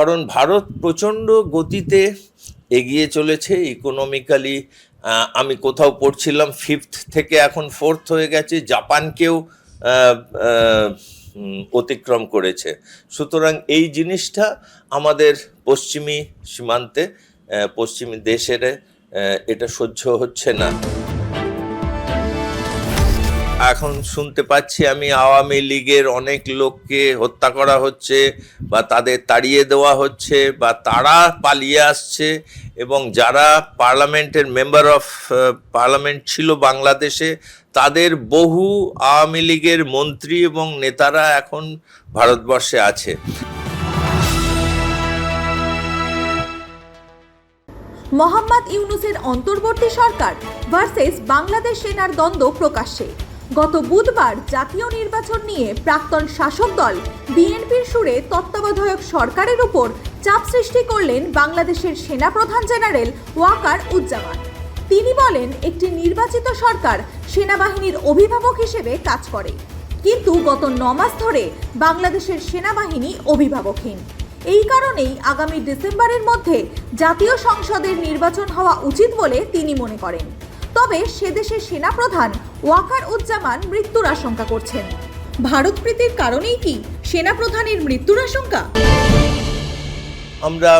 কারণ ভারত প্রচণ্ড গতিতে এগিয়ে চলেছে ইকোনমিক্যালি আমি কোথাও পড়ছিলাম ফিফথ থেকে এখন ফোর্থ হয়ে গেছে, জাপানকেও অতিক্রম করেছে। সুতরাং এই জিনিসটা আমাদের পশ্চিমী সীমান্তে পশ্চিমী দেশের এটা সহ্য হচ্ছে না। এখন শুনতে পাচ্ছি আমি আওয়ামী লীগের অনেক লোককে হত্যা করা হচ্ছে বা তাদের তাড়িয়ে দেওয়া হচ্ছে বা তারা পালিয়ে আসছে এবং যারা পার্লামেন্টের মেম্বার অফ পার্লামেন্ট ছিল বাংলাদেশে, তাদের বহু আওয়ামী লীগের মন্ত্রী এবং নেতারা এখন ভারতবর্ষে আছে। মোহাম্মদ ইউনুসের অন্তর্বর্তী সরকার ভার্সেস বাংলাদেশ সেনার দ্বন্দ্ব প্রকাশ্যে। গত বুধবার জাতীয় নির্বাচন নিয়ে প্রাক্তন শাসক দল বিএনপির সুরে তত্ত্বাবধায়ক সরকারের উপর চাপ সৃষ্টি করলেন বাংলাদেশের সেনাপ্রধান জেনারেল ওয়াকার উজ্জামান। তিনি বলেন, একটি নির্বাচিত সরকার সেনাবাহিনীর অভিভাবক হিসেবে কাজ করে। কিন্তু গত নমাস ধরে বাংলাদেশের সেনাবাহিনী অভিভাবকহীন। এই কারণেই আগামী ডিসেম্বরের মধ্যে জাতীয় সংসদের নির্বাচন হওয়া উচিত বলে তিনি মনে করেন। তবে সে দেশের সেনাপ্রধান ওয়াকার উজ্জামান মৃত্যুর আশঙ্কা করছেন। ভারত প্রীতির কারণেই কি সেনাপ্রধানের মৃত্যুর আশঙ্কা? আমরা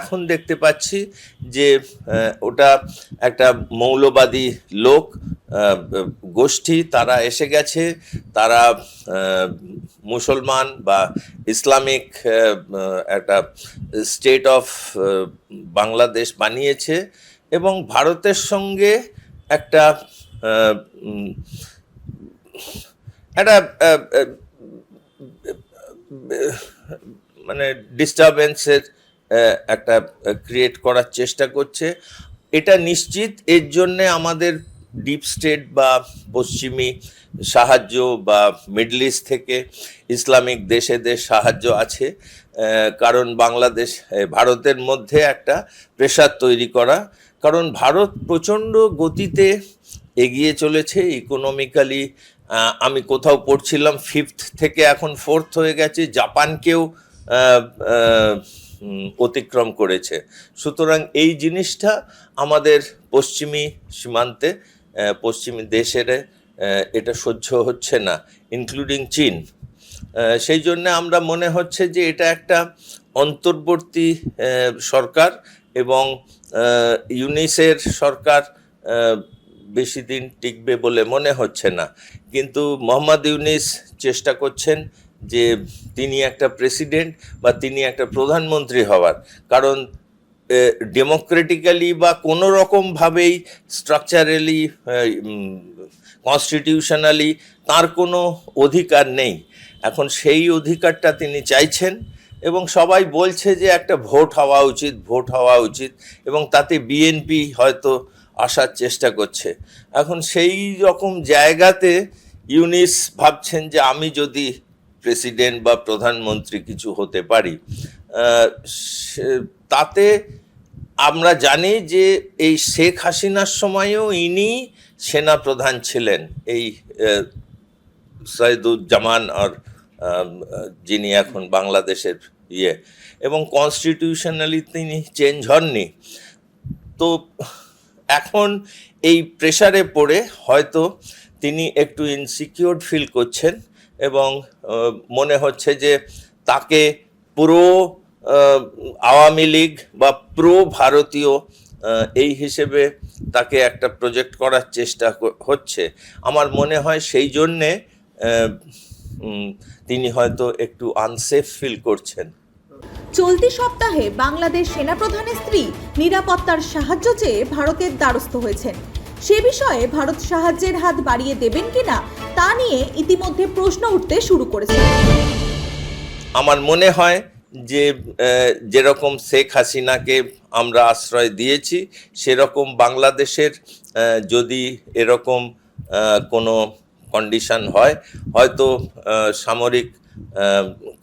এখন দেখতে পাচ্ছি যে ওটা একটা মৌলবাদী লোক গোষ্ঠী, তারা এসে গেছে, তারা মুসলমান বা ইসলামিক একটা স্টেট অফ বাংলাদেশ বানিয়েছে এবং ভারতের সঙ্গে একটা একটা মানে ডিস্টারবেন্সের একটা ক্রিয়েট করার চেষ্টা করছে। এটা নিশ্চিত, এর জন্যে আমাদের ডিপ স্টেট বা পশ্চিমী সাহায্য বা মিডল ইস্ট থেকে ইসলামিক দেশেদের সাহায্য আছে কারণ বাংলাদেশ ভারতের মধ্যে একটা প্রেশার তৈরি করা। কারণ ভারত প্রচণ্ড গতিতে এগিয়ে চলেছে ইকোনমিক্যালি আমি কোথাও পড়ছিলাম ফিফথ থেকে এখন ফোর্থ হয়ে গেছে, জাপানকেও অতিক্রম করেছে। সুতরাং এই জিনিসটা আমাদের পশ্চিমী সীমান্তে পশ্চিমী দেশের এটা সহ্য হচ্ছে না ইনক্লুডিং চীন। সেই জন্য আমরা মনে হচ্ছে যে এটা একটা অন্তর্বর্তী সরকার এবং ইউনিসের সরকার বেশি দিন টিকবে বলে মনে হচ্ছে না। কিন্তু মোহাম্মদ ইউনিস চেষ্টা করছেন যে তিনি একটা প্রেসিডেন্ট বা তিনি একটা প্রধানমন্ত্রী হওয়ার। কারণ ডেমোক্রেটিক্যালি বা কোনো রকমভাবেই স্ট্রাকচারালি কনস্টিটিউশনালি তার কোনো অধিকার নেই। এখন সেই অধিকারটা তিনি চাইছেন এবং সবাই বলছে যে একটা ভোট হওয়া উচিত, ভোট হওয়া উচিত এবং তাতে বিএনপি হয়তো আসার চেষ্টা করছে। এখন সেই রকম জায়গাতে ইউনিস ভাবছেন যে আমি যদি প্রেসিডেন্ট বা প্রধানমন্ত্রী কিছু হতে পারি তাতে আমরা জানি যে এই শেখ হাসিনার সময়ও ইনি সেনা প্রধান ছিলেন। এই সৈয়দুজ্জামান আর যিনি এখন বাংলাদেশের ইয়ে এবং কনস্টিটিউশনালি তিনি চেঞ্জ হননি। তো এখন এই প্রেসারে পড়ে হয়তো তিনি একটু ইনসিকিউর ফিল করছেন এবং মনে হচ্ছে যে তাকে পুরো আওয়ামী লীগ বা প্রো ভারতীয় এই হিসেবে তাকে একটা প্রজেক্ট করার চেষ্টা হচ্ছে। আমার মনে হয় সেই জন্যে তিনি হয়তো একটু আনসেফ ফিল করছেন। চলতি সপ্তাহে বাংলাদেশ সেনাপ্রধানের স্ত্রী নিরাপত্তার সাহায্য চেয়ে ভারতের দ্বারস্থ হয়েছেন। সে বিষয়ে ভারত সাহায্যের হাত বাড়িয়ে দেবেন কিনা তা নিয়ে ইতিমধ্যে প্রশ্ন উঠতে শুরু করেছে। আমার মনে হয় যে যেরকম শেখ হাসিনাকে আমরা আশ্রয় দিয়েছি, সেরকম বাংলাদেশের যদি এরকম কোনো কন্ডিশন হয়, হয়তো সামরিক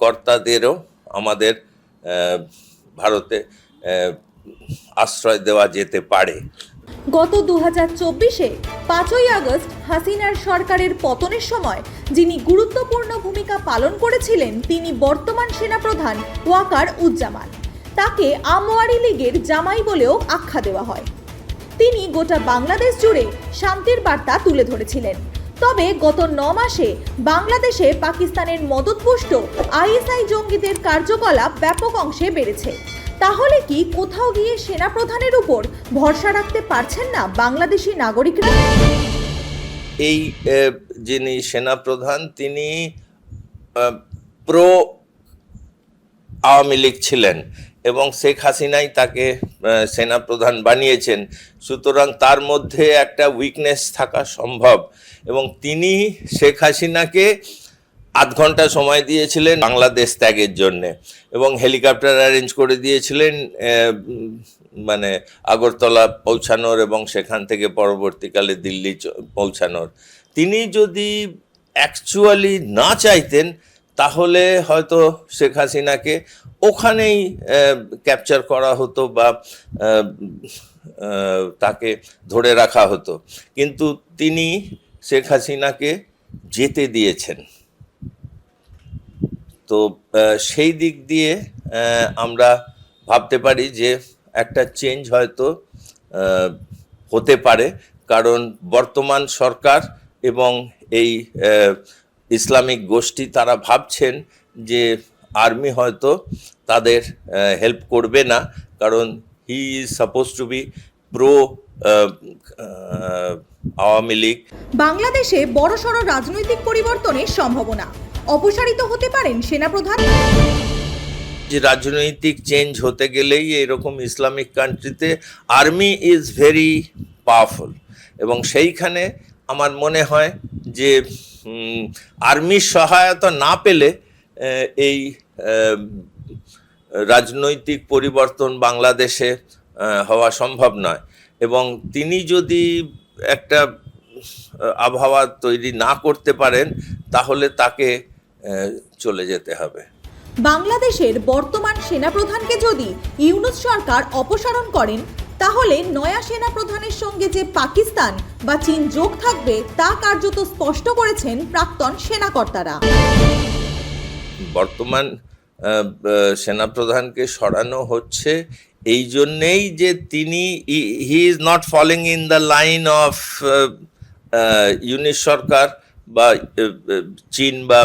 কর্তাদেরও আমাদের ভারতে আশ্রয় দেওয়া যেতে পারে। গত দু হাজার চব্বিশে পাঁচই আগস্ট হাসিনার সরকারের পতনের সময় যিনি গুরুত্বপূর্ণ ভূমিকা পালন করেছিলেন, তিনি বর্তমান সেনাপ্রধান ওয়াকার উজ্জামান। তাকে আমওয়ারি লীগের জামাই বলেও আখ্যা দেওয়া হয়। তিনি গোটা বাংলাদেশ জুড়ে শান্তির বার্তা তুলে ধরেছিলেন। তবে গত ন মাসে বাংলাদেশে পাকিস্তানের মদতপুষ্ট আইএসআই জঙ্গিদের কার্যকলাপ ব্যাপক অংশে বেড়েছে। তাহলে কি কোথাও গিয়ে সেনাপ্রধানের উপর ভরসা রাখতে পারছেন না বাংলাদেশি নাগরিকরা? এই যিনি সেনাপ্রধান, তিনি প্রো আওয়ামী লীগ ছিলেন। এবং শেখ হাসিনাই তাকে সেনাপ্রধান বানিয়েছেন। সুতরাং তার মধ্যে একটা উইকনেস থাকা সম্ভব। এবং তিনি শেখ হাসিনাকে আধ ঘণ্টা সময় দিয়েছিলেন বাংলাদেশ ত্যাগের জন্যে এবং হেলিকপ্টার অ্যারেঞ্জ করে দিয়েছিলেন মানে আগরতলা পৌঁছানোর এবং সেখান থেকে পরবর্তীকালে দিল্লি পৌঁছানোর। তিনি যদি অ্যাকচুয়ালি না চাইতেন তাহলে হয়তো শেখ হাসিনাকে ওখানেই ক্যাপচার করা হতো বা তাকে ধরে রাখা হতো। কিন্তু তিনি শেখ হাসিনাকে যেতে দিয়েছেন। তো সেই দিক দিয়ে আমরা ভাবতে পারি যে একটা চেঞ্জ হয়তো হতে পারে। কারণ বর্তমান সরকার এবং এই ইসলামিক গোষ্ঠী তারা ভাবছেন যে আর্মি হয়তো তাদের হেল্প করবে না কারণ he is suppose to be pro Awami League. বাংলাদেশে বড়সড় রাজনৈতিক পরিবর্তনের সম্ভাবনা। অপসারিত হতে পারেন সেনাপ্রধান। যে রাজনৈতিক চেঞ্জ হতে গেলেই এরকম ইসলামিক কান্ট্রিতে আর্মি ইজ ভেরি পাওয়ারফুল এবং সেইখানে আমার মনে হয় যে আর্মির সহায়তা না পেলে এই রাজনৈতিক পরিবর্তন বাংলাদেশে হওয়া সম্ভব নয়। এবং তিনি যদি একটা আবহাওয়া তৈরি না করতে পারেন, তাহলে তাকে চলে যেতে হবে। বাংলাদেশের বর্তমান সেনাপ্রধানকে যদি ইউনুস সরকার অপসারণ করেন তাহলে নয়া সেনাপ্রধানের সঙ্গে যে পাকিস্তান বা চীন যোগ থাকবে, তা কার্যত স্পষ্ট করেছেন প্রাক্তন সেনাকর্তারা। বর্তমান সেনাপ্রধানকে সরানো হচ্ছে এই জন্যেই যে তিনি he is not following in the line of Yunus সরকার বা চীন বা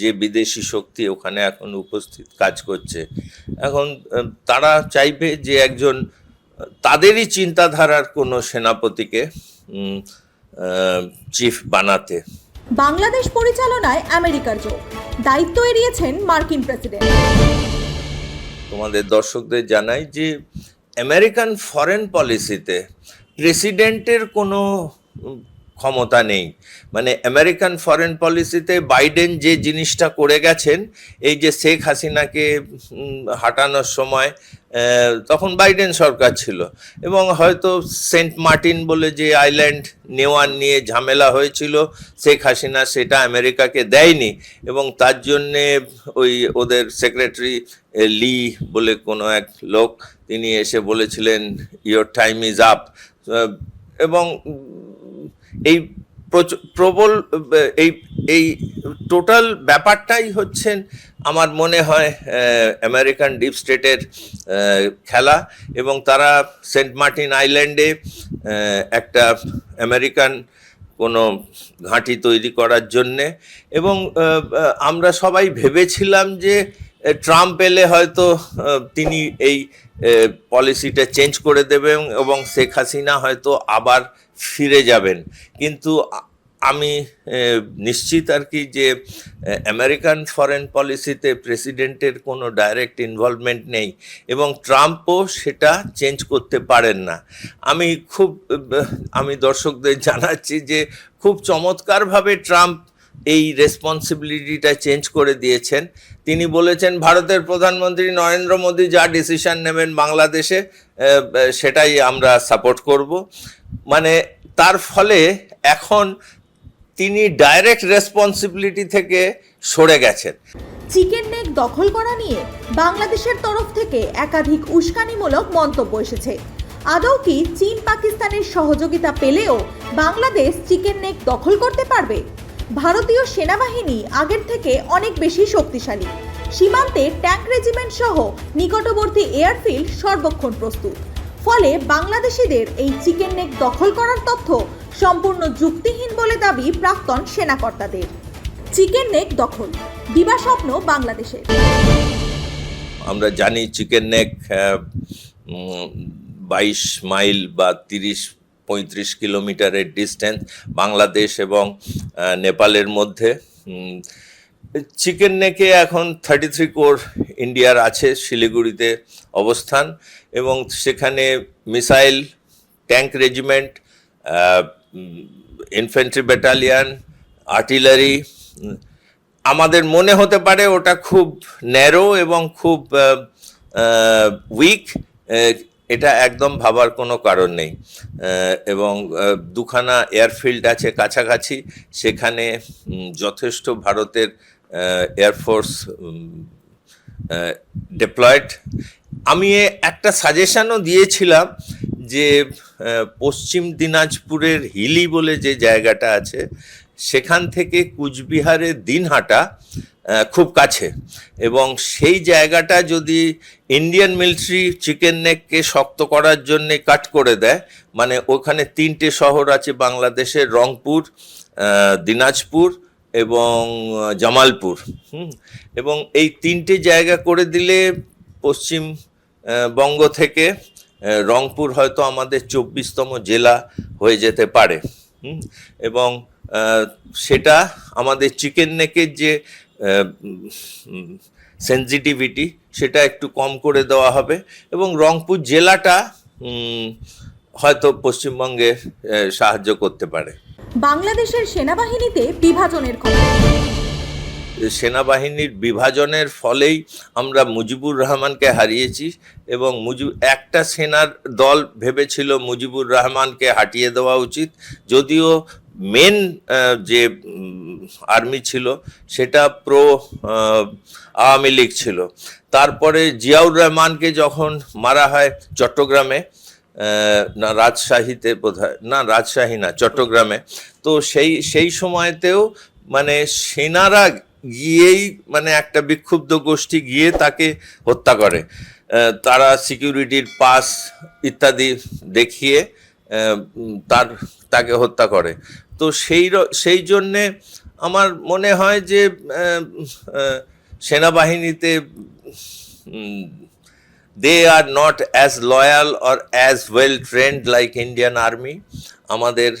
যে বিদেশি শক্তি ওখানে এখন উপস্থিত, কাজ করছে। এখন তারা চাইবে যে একজন তাদেরই চিন্তাধারার কোনো সেনাপতিকে চিফ বানাতে। বাংলাদেশ পরিচালনায় আমেরিকার যোগ। দায়িত্ব এড়িয়েছেন মার্কিন প্রেসিডেন্ট। তোমাদের দর্শকদের জানাই যে আমেরিকান ফরেন পলিসিতে প্রেসিডেন্টের কোনো ক্ষমতা নেই। মানে আমেরিকান ফরেন পলিসিতে বাইডেন যে জিনিসটা করে গেছেন, এই যে শেখ হাসিনাকে হাঁটানোর সময় তখন বাইডেন সরকার ছিল। এবং হয়তো সেন্ট মার্টিন বলে যে আইল্যান্ড নেওয়ার নিয়ে ঝামেলা হয়েছিল, শেখ হাসিনা সেটা আমেরিকাকে দেয়নি। এবং তার জন্যে ওই ওদের সেক্রেটারি লি বলে কোনো এক লোক, তিনি এসে বলেছিলেন ইয়োর টাইম ইজ আপ এবং এই প্রবল, এই এই টোটাল ব্যাপারটাই হচ্ছেন আমার মনে হয় আমেরিকান ডিপ স্টেটের খেলা এবং তারা সেন্ট মার্টিন আইল্যান্ডে একটা আমেরিকান কোনো ঘাঁটি তৈরি করার জন্যে এবং আমরা সবাই ভেবেছিলাম যে ট্রাম্প এলে হয়তো তিনি এই পলিসিটা চেঞ্জ করে দেবেন এবং শেখ হাসিনা হয়তো আবার ফিরে যাবেন। কিন্তু আমি নিশ্চিত আর কি যে আমেরিকান ফরেন পলিসিতে প্রেসিডেন্টের কোনো ডাইরেক্ট ইনভলভমেন্ট নেই এবং ট্রাম্পও সেটা চেঞ্জ করতে পারেন না। আমি খুব আমি দর্শকদের জানাচ্ছি যে, খুব চমৎকারভাবে ট্রাম্প এই রেসপন্সিবিলিটিটা চেঞ্জ করে দিয়েছেন। তিনি বলেছেন, ভারতের প্রধানমন্ত্রী নরেন্দ্র মোদী যা ডিসিশন নেবেন বাংলাদেশে সেটাই আমরা সাপোর্ট করব। মানে তার ফলে এখন তিনি ডাইরেক্ট রেসপন্সিবিলিটি থেকে সরে গেছেন। চিকেন নেক দখল করা নিয়ে বাংলাদেশের তরফ থেকে একাধিক উস্কানিমূলক মন্তব্য এসেছে। আদৌ কি চীন পাকিস্তানের সহযোগিতা পেলেও বাংলাদেশ চিকেন নেক দখল করতে পারবে? ভারতীয় সেনাবাহিনী আগের থেকে অনেক বেশি শক্তিশালী। সীমান্তে ট্যাঙ্ক রেজিমেন্ট সহ নিকটবর্তী এয়ারফিল্ড সর্বক্ষণ প্রস্তুত। ফলে বাংলাদেশিদের এই চিকেন নেক দখল করার তথ্য সম্পূর্ণ যুক্তিহীন বলে দাবি প্রাক্তন সেনাকর্তাদের। চিকেন নেক দখল দিবাস্বপ্ন বাংলাদেশের। আমরা জানি চিকেন নেক বাইশ মাইল বা তিরিশ, পঁয়ত্রিশ কিলোমিটারের ডিস্টেন্স বাংলাদেশ এবং নেপালের মধ্যে। চিকেন নেকে এখন থার্টি থ্রি কোর ইন্ডিয়ার আছে, শিলিগুড়িতে অবস্থান এবং সেখানে missile, tank regiment infantry battalion artillery আমাদের মনে হতে পারে ওটা খুব ন্যারো এবং খুব উইক এটা একদম ভাবার কোনো কারণ নেই। এবং দুখানা এয়ারফিল্ড আছে কাছাকাছি, সেখানে যথেষ্ট ভারতের এয়ারফোর্স ডিপ্লয়েড আমি একটা সাজেশনও দিয়েছিলাম যে পশ্চিম দিনাজপুরের হিলি বলে যে জায়গাটা আছে, সেখান থেকে কুচবিহারের দিনহাটা খুব কাছে। এবং সেই জায়গাটা যদি ইন্ডিয়ান মিলিটারি চিকেন নেককে শক্ত করার জন্যে কাট করে দেয় মানে ওখানে তিনটে শহর আছে, বাংলাদেশের রংপুর দিনাজপুর এবং জামালপুর। এবং এই তিনটে জায়গা করে দিলে পশ্চিম বঙ্গ থেকে রংপুর হয়তো আমাদের চব্বিশতম জেলা হয়ে যেতে পারে। এবং সেটা আমাদের চিকেন নেকের যে সেন্সিটিভিটি সেটা একটু কম করে দেওয়া হবে। এবং রংপুর জেলাটা হয়তো পশ্চিমবঙ্গে সাহায্য করতে পারে। বাংলাদেশের সেনাবাহিনীতে বিভাজনের সেনাবাহিনীর বিভাজনের ফলেই আমরা মুজিবুর রহমানকে হারিয়েছি এবং মুজিব একটা সেনার দল ভেবেছিল মুজিবুর রহমানকে হাঁটিয়ে দেওয়া উচিত। যদিও মেন যে আর্মি ছিল সেটা প্রো আওয়ামী লীগ ছিল। তারপরে জিয়াউর রহমানকে যখন মারা হয় চট্টগ্রামে না, রাজশাহীতে বোধহয়, না, রাজশাহী না, চট্টগ্রামে। তো সেই সেই সময়তেও মানে সেনারা গিয়েই মানে একটা বিক্ষুব্ধ গোষ্ঠী গিয়ে তাকে হত্যা করে। তারা সিকিউরিটির পাস ইত্যাদি দেখিয়ে তার, তাকে হত্যা করে। তো সেই সেই জন্যে আমার মনে হয় যে সেনাবাহিনীতে they are not as loyal or as well trained like Indian army আমাদের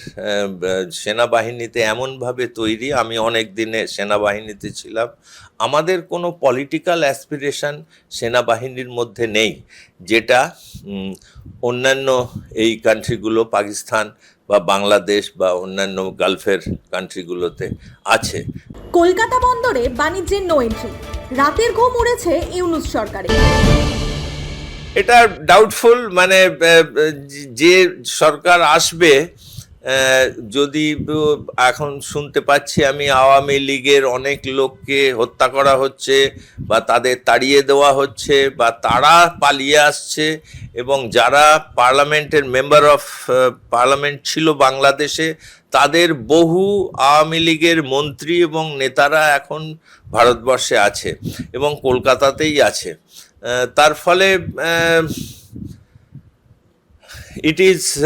সেনাবাহিনীতে এমনভাবে তৈরি। আমি অনেক দিনে সেনাবাহিনীতে ছিলাম। আমাদের কোনো পলিটিক্যাল অ্যাসপিরেশন সেনাবাহিনীর মধ্যে নেই, যেটা অন্যান্য এই কান্ট্রিগুলো পাকিস্তান বা বাংলাদেশ বা অন্যান্য গালফের কান্ট্রিগুলোতে আছে। কলকাতা বন্দরে বাণিজ্যের নো এন্ট্রি রাতের ঘুম উড়েছে ইউনুস সরকারের। এটা ডাউটফুল মানে যে সরকার আসবে যদি এখন শুনতে পাচ্ছি আমি আওয়ামী লীগের অনেক লোককে হত্যা করা হচ্ছে বা তাদের তাড়িয়ে দেওয়া হচ্ছে বা তারা পালিয়ে আসছে এবং যারা পার্লামেন্টের মেম্বার অফ পার্লামেন্ট ছিল বাংলাদেশে, তাদের বহু আওয়ামী লীগের মন্ত্রী এবং নেতারা এখন ভারতবর্ষে আছে এবং কলকাতাতেই আছে। তার ফলে ইট ইজ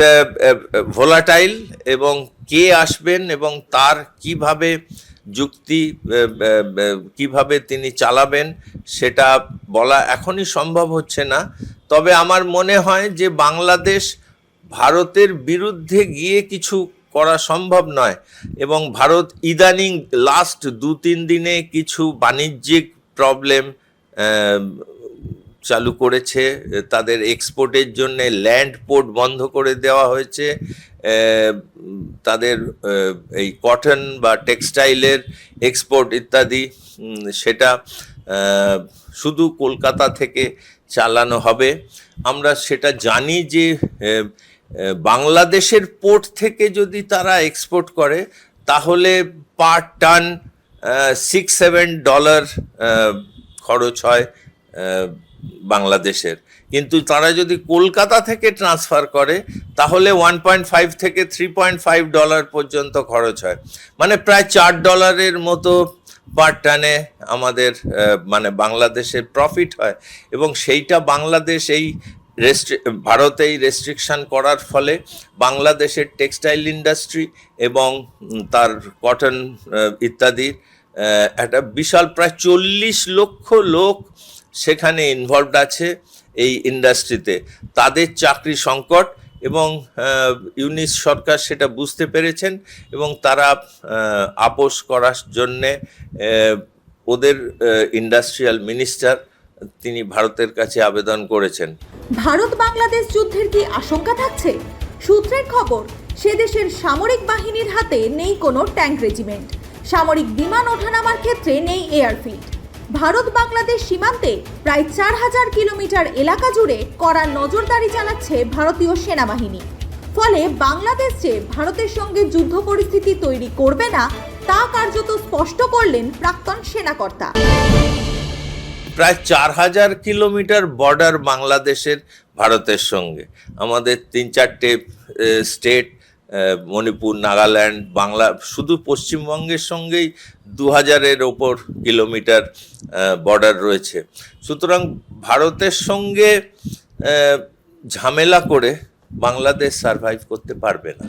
ভোলাটাইল এবং কে আসবেন এবং তার কীভাবে যুক্তি কীভাবে তিনি চালাবেন সেটা বলা এখনই সম্ভব হচ্ছে না। তবে আমার মনে হয় যে বাংলাদেশ ভারতের বিরুদ্ধে গিয়ে কিছু করা সম্ভব নয় এবং ভারত ইদানিং লাস্ট দু তিন দিনে কিছু বাণিজ্যিক প্রবলেম চালু করেছে, তাদের এক্সপোর্টের জন্য ল্যান্ড পোর্ট বন্ধ করে দেওয়া হয়েছে তাদের এই কটন বা টেক্সটাইলের এক্সপোর্ট ইত্যাদি সেটা শুধু কলকাতা থেকে চালানো হবে। আমরা সেটা জানি যে বাংলাদেশের পোর্ট থেকে যদি তারা এক্সপোর্ট করে, তাহলে পার টান সিক্স সেভেন ডলার খরচ হয় বাংলাদেশের। কিন্তু তারা যদি কলকাতা থেকে ট্রান্সফার করে, তাহলে ওয়ান পয়েন্ট ফাইভ থেকে থ্রি পয়েন্ট ফাইভ ডলার পর্যন্ত খরচ হয়। মানে প্রায় চার ডলারের মতো পার টানে আমাদের মানে বাংলাদেশের প্রফিট হয়। এবং সেইটা বাংলাদেশ এই রেস্ট্রি ভারতেই রেস্ট্রিকশন করার ফলে বাংলাদেশের টেক্সটাইল ইন্ডাস্ট্রি এবং তার কটন ইত্যাদির একটা বিশাল প্রায় চল্লিশ লক্ষ লোক সেখানে ইনভলভড আছে এই ইন্ডাস্ট্রিতে তাদের চাকরি সংকট এবং ইউনিস সরকার সেটা বুঝতে পেরেছেন এবং তারা আপোষ করার জন্যে ওদের ইন্ডাস্ট্রিয়াল মিনিস্টার তিনি ভারতের কাছে আবেদন করেছেন। ভারত বাংলাদেশ যুদ্ধের কি আশঙ্কা থাকছে? সূত্রের খবর, সে দেশের সামরিক বাহিনীর হাতে নেই কোনো ট্যাঙ্ক রেজিমেন্ট। সামরিক বিমান ওঠানামার ক্ষেত্রে নেই এয়ারফিল্ড ভারত বাংলাদেশ সীমান্তে প্রায় চার হাজার কিলোমিটার এলাকা জুড়ে কড়া নজরদারি চালাচ্ছে ভারতীয় সেনাবাহিনী। ফলে বাংলাদেশ যে ভারতের সঙ্গে যুদ্ধ পরিস্থিতি তৈরি করবে না, তা কার্যত স্পষ্ট করলেন প্রাক্তন সেনাকর্তা। প্রায় চার হাজার কিলোমিটার বর্ডার বাংলাদেশের ভারতের সঙ্গে। আমাদের তিন চারটে স্টেট মণিপুর, নাগাল্যান্ড, বাংলা, শুধু পশ্চিমবঙ্গের সঙ্গেই দু হাজারের ওপর কিলোমিটার বর্ডার রয়েছে। সুতরাং ভারতের সঙ্গে ঝামেলা করে বাংলাদেশ সার্ভাইভ করতে পারবে না।